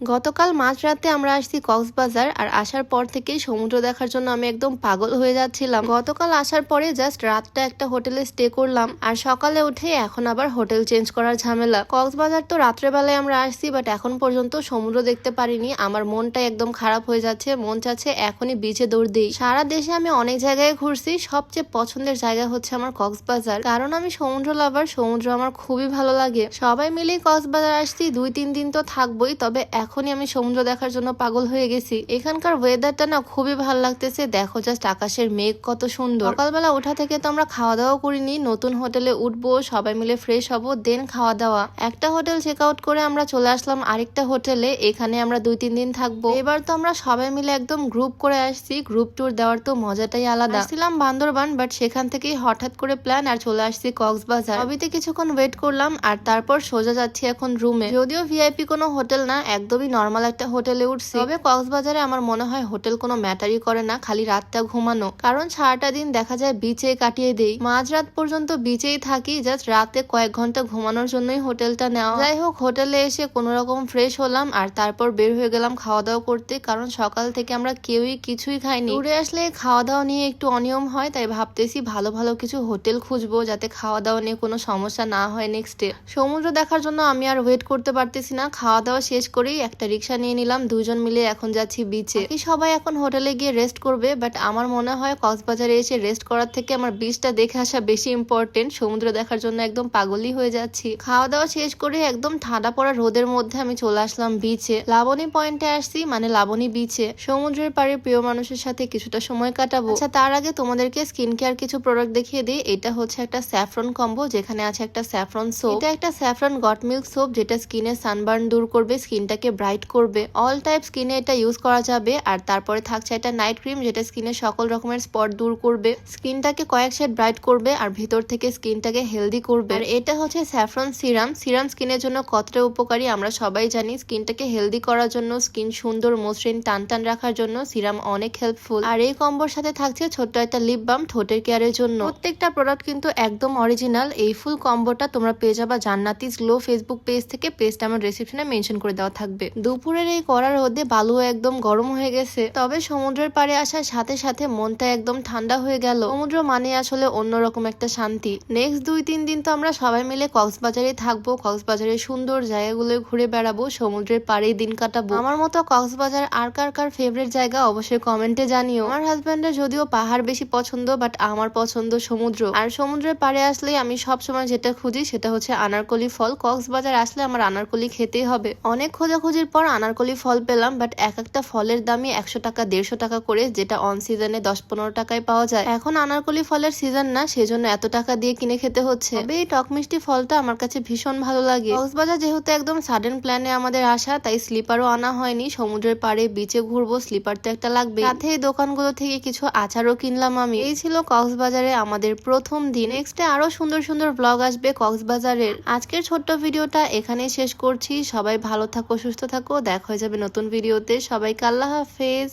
গতকাল মাঝরাতে আমরা আসছি কক্সবাজার আর আসার পর থেকেই সমুদ্র দেখার জন্য আমি একদম পাগল হয়ে যাচ্ছিলাম। গতকাল আসার পরে জাস্ট রাতটা একটা হোটেলে স্টে করলাম আর সকালে উঠে এখন আবার হোটেল চেঞ্জ করার ঝামেলা। কক্সবাজার তো রাত্রেবেলায় আমরা আসছি বাট এখন পর্যন্ত সমুদ্র দেখতে পারিনি। আমার মনটা একদম খারাপ হয়ে যাচ্ছে, মন চাচ্ছে এখনই বিচে দৌড় দিই। সারা দেশে আমি অনেক জায়গায় ঘুরছি, সবচেয়ে পছন্দের জায়গা হচ্ছে আমার কক্সবাজার। কারণ আমি সমুদ্র লাভার সমুদ্র আমার খুবই ভালো লাগে। সবাই মিলে কক্সবাজার আসছি, দুই তিন দিন তো থাকবোই, তবে এখনই আমি সমুদ্র দেখার জন্য পাগল হয়ে গেছি। এখানকার ওয়েদারটা না খুবই ভালো লাগতেছে। দেখো জাস্ট আকাশের মেঘ কত সুন্দর। সকালবেলা ওঠা থেকে তো আমরা খাওয়া দাওয়া করিনি। নতুন হোটেলে উঠবো, সবাই মিলে ফ্রেশ হব দেন খাওয়া দাওয়া একটা হোটেল চেক আউট করে আমরা চলে আসলাম আরেকটা হোটেলে। এখানে আমরা দুই তিন দিন থাকব। এবার তো আমরা সবাই মিলে একদম গ্রুপ করে আসছি। গ্রুপ ট্যুর দেওয়ার তো মজাটাই আলাদা। ছিলাম বান্দরবান বাট সেখান থেকেই হঠাৎ করে প্ল্যান আর চলে আসছি কক্সবাজার। সবিতে কিছুক্ষণ ওয়েট করলাম, আর তারপর সোজা যাচ্ছি এখন রুমে যদিও ভিআইপি কোনো হোটেল না একদমই নর্মাল একটা হোটেলে উঠছি। তবে কক্সবাজারে আমার মনে হয় হোটেল কোনো ম্যাটারই করে না খালি রাতটা ঘুমানো। কারণ সারাটা দিন দেখা যায় বিচে কাটিয়ে দেই। মাঝরাত পর্যন্ত বিচেই থাকি জাস্ট রাতে কয়েক ঘণ্টা ঘুমানোর জন্যই হোটেলটা নেওয়া। যাই হোক হোটেলে এসে কোনো রকম ফ্রেশ হলাম আর তারপর বের হয়ে গেলাম খাওয়া দাওয়া করতে কারণ সকাল থেকে আমরা কেউই কিছুই খাইনি। উড়ে আসলে খাওয়া দাওয়া নিয়ে একটু অনিয়ম হয় তাই ভাবতেছি ভালো ভালো কিছু হোটেল খুঁজবো যাতে খাওয়া দাওয়া নিয়ে কোনো সমস্যা না হয় নেক্সট ডে সমুদ্র দেখার জন্য আমি আর ওয়েট করতে পারতেছি না। খাওয়া দাওয়া শেষ করেই একটা রিক্সা নিয়ে নিলাম, দুজন মিলে এখন যাচ্ছি বিচে সবাই এখন হোটেলে গিয়ে রেস্ট করবে বাট আমার মনে হয় কক্সবাজারে এসে রেস্ট করার থেকে আমার বিচটা দেখে আসা বেশি ইম্পর্টেন্ট সমুদ্র দেখার জন্য একদম পাগলই হয়ে যাচ্ছি। খাওয়া দাওয়া শেষ করে একদম ঠান্ডা পড়া রোদের মধ্যে আমি চলে আসলাম বিচে লাবণী পয়েন্টে আসছি মানে লাবণী বিচে সমুদ্রের পাড়ে প্রিয় মানুষের সাথে কিছুটা সময় কাটাবো। আচ্ছা তার আগে তোমাদেরকে স্কিন কেয়ার কিছু প্রোডাক্ট দেখিয়ে দিই। এটা হচ্ছে একটা স্যাফরন কম্বো যেখানে আছে একটা স্যাফরন সোপ এটা একটা স্যাফরন গট মিল্ক সোপ যেটা স্কিনের সানবার্ন দূর করবে স্কিনটাকে ব্রাইট করবে। অল টাইপ স্কিনে এটা ইউজ করা যাবে। আর তারপরে থাকছে একটা নাইট ক্রিম যেটা স্কিনের সকল রকমের স্পট দূর করবে। স্কিনটাকে কয়েক শেড ব্রাইট করবে আর ভিতর থেকে স্কিনটাকে হেলদি করবে। আর এটা হচ্ছে স্যাফরন সিরাম সিরাম স্কিনের জন্য কতটা উপকারী আমরা সবাই জানি। স্কিনটাকে হেলদি করার জন্য স্কিন সুন্দর, মসৃণ, টান টান রাখার জন্য সিরাম অনেক হেল্পফুল আর এই কম্বোর সাথে থাকছে ছোট্ট একটা লিপ বাম ঠোঁটের কেয়ারের জন্য। প্রত্যেকটা প্রোডাক্ট কিন্তু একদম অরিজিনাল এই ফুল কম্বোটা তোমরা পেয়ে যাবা জান্নাতিস গ্লো ফেসবুক পেজ থেকে। পেজটা আমার রেসিপশনে মেনশন করে দেওয়া থাকবে। দুপুরের এই করার রোদে বালু একদম গরম হয়ে গেছে। তবে সমুদ্রের পাড়ে আসার সাথে সাথে মনটা একদম ঠান্ডা হয়ে গেল। সমুদ্র মানে আসলে অন্যরকম একটা শান্তি। নেক্সট দুই, তিন দিন তো আমরা সবাই মিলে কক্সবাজারে থাকব, কক্সবাজারের সুন্দর জায়গাগুলো ঘুরে বেড়াবো, সমুদ্রের পাড়েই দিন কাটাবো। আমার মতো কক্সবাজার আর কার কার ফেভারিট জায়গা অবশ্যই কমেন্টে জানিও। আমার হাজব্যান্ডের যদিও পাহাড় বেশি পছন্দ বাট আমার পছন্দ সমুদ্র। আর সমুদ্রের পাড়ে আসলে আমি সব সময় যেটা খুঁজি সেটা হচ্ছে আনারকলি ফল। কক্সবাজার আসলে আমার আনারকলি খেতেই হবে। অনেক খোঁজাখুঁজির পর আনারকলি ফল পেলাম বাট এক একটা ফলের দামই একশো টাকা, দেড়শো টাকা করে, যেটা অন সিজনে দশ পনেরো টাকায় পাওয়া যায়। এখন আনারকলি ফলের সিজন না, সেজন্য এত টাকা দিয়ে কিনে খেতে হচ্ছে। তবে এই টক মিষ্টি ফলটা আমার কাছে ভীষণ ভালো লাগে। কক্সবাজার যেহেতু একদম সাডেন প্ল্যানে আমাদের আসা, তাই স্লিপারও আনা হয়নি। সমুদ্রের পাড়ে বিচে ঘুরবো, স্লিপার তো একটা লাগবে সাথে এই দোকানগুলো থেকে কিছু আচারও কিনলাম আমি। এই ছিল কক্সবাজারে আমাদের প্রথম দিন। নেক্সটে আরও সুন্দর সুন্দর ব্লগ আসবে কক্সবাজারের। আজকের ছোট্ট ভিডিওটা এখানেই শেষ করছি। সবাই ভালো থাকো, সুস্থ থাকো দেখা হয়ে যাবে নতুন ভিডিওতে সবাইকে আল্লাহ হাফেজ।